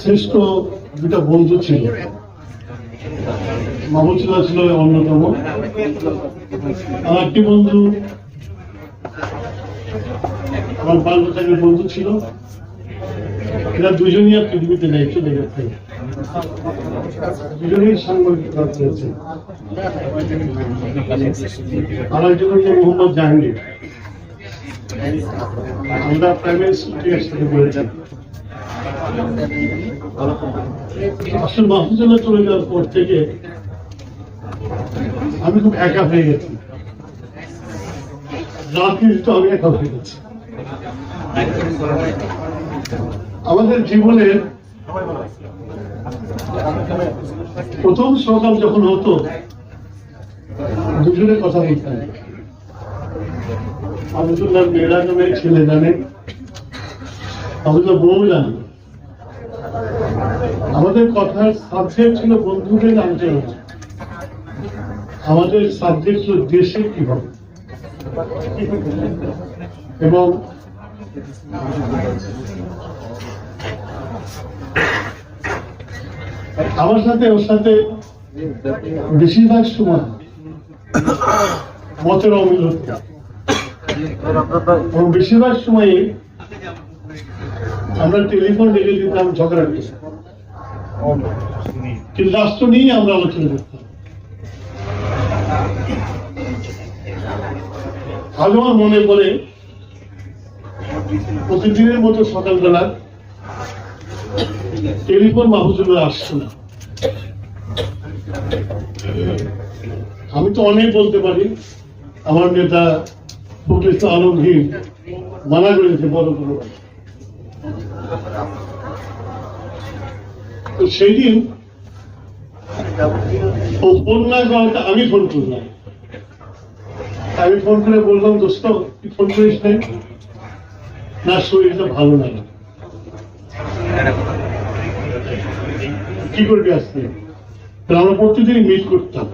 শ্রেষ্ঠ দুটা বন্ধু ছিল। মাহমুদুল্লাহ ছিল অন্যতম। আমার একটি বন্ধু, আমার বছরের বন্ধু ছিল। এরা দুজনই আর পৃথিবীতে নেই, চলে গেছে। দুজনেই সাংবাদিকতা করেছে আর একজন হচ্ছে মোহাম্মদ জাহাঙ্গীর। আমরা প্রাইভেট স্কুলে একসাথে পড়েছি। আসলে মাহফুজুল্লাহ চলে যাওয়ার পর থেকে আমি খুব একা হয়ে গেছি। তো আমি একা হয়ে গেছি। আমাদের জীবনের প্রথম সকাল যখন হতো, দুজনের কথা আবদুল্লাহ মেয়েরা নামে, ছেলে জানে আবদুল্লাহ বউ জানে আমাদের কথার সাবজেক্ট ছিল বন্ধুদের আলোচনা আমাদের সাবজেক্ট ছিল দেশে হবে এবং আমার সাথে, ওর সাথে বেশিরভাগ সময় মতের অমিল হতো এবং বেশিরভাগ সময়ে আমরা টেলিফোন রেখে দিতাম, ঝগড়া। কিন্তু রাষ্ট্র নিয়ে আমরা আলোচনা করতাম। আজ আমার মনে পড়ে, প্রতিদিনের মতো সকালবেলা টেলিফোন মাহফুজুল্লাহ আসছে না। আমি তো অনেক বলতে পারি, আমার নেতা প্রতিষ্ঠা আলমগীর মানা করেছে বড় কোনো তো সেই দিন ও ফোন না করাটা আমি ফোন করলাম। আমি ফোন করে বললাম, দোস্ত, তুই ফোন করিস নাই না শরীরটা ভালো লাগে কি করবি তাহলে আমরা প্রতিদিন মিট করতাম।